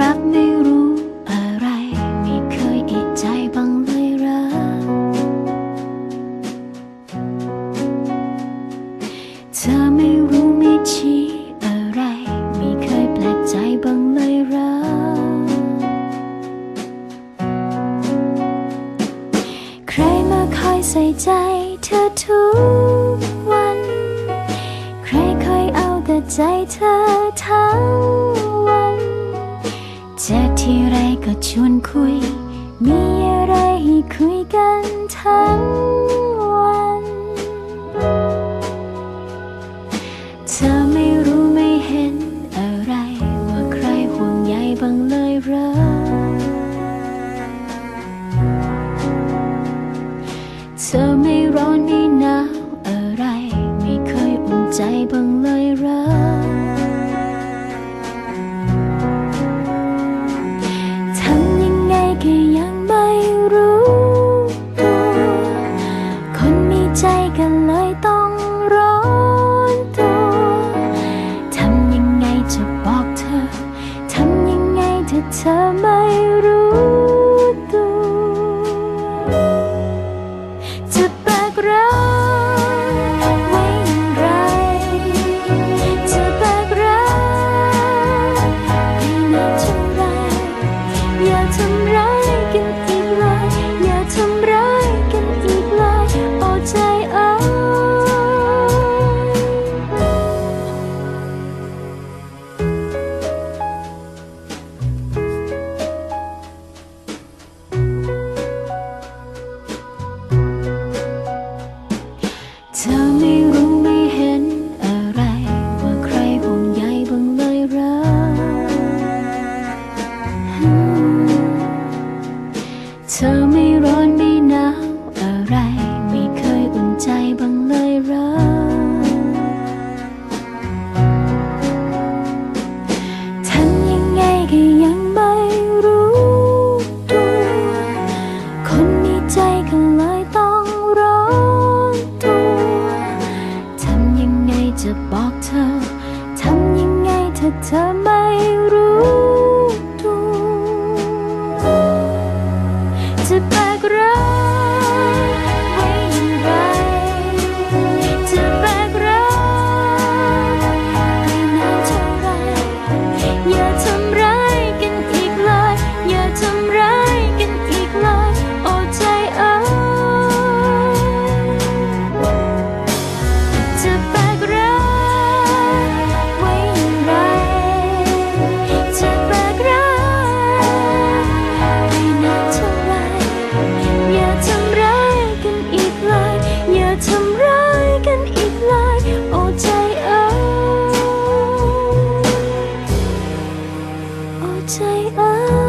รักไม่รู้อะไร ไม่เคยอิจใจบังเลยหรอเธอไม่รู้ไม่ชี้อะไร ไม่เคยแปลกใจบังเลยหรอใครมาคอยใส่ใจเธอทุกวัน ใครคอยเอาแต่ใจเธอทั้ง ก็ชวนคุย มีอะไรให้คุยกันทั้งวัน เธอไม่รู้ไม่เห็นอะไร ว่าใครห่วงใยบ้างเลยเหรอ เธอไม่ร้อนไม่ ธอไม่รู้ ธอไม่ร้อนไม่หนาวอะไร ไม่เคยอุ่นใจบ้างเลยหรอ ทำยังไงก็ยังไม่รู้ตัว คนมีใจก็เลยต้องร้อนตัว ทำยังไงจะบอกเธอ ทำยังไงถ้าเธอไม่รู้ Oh.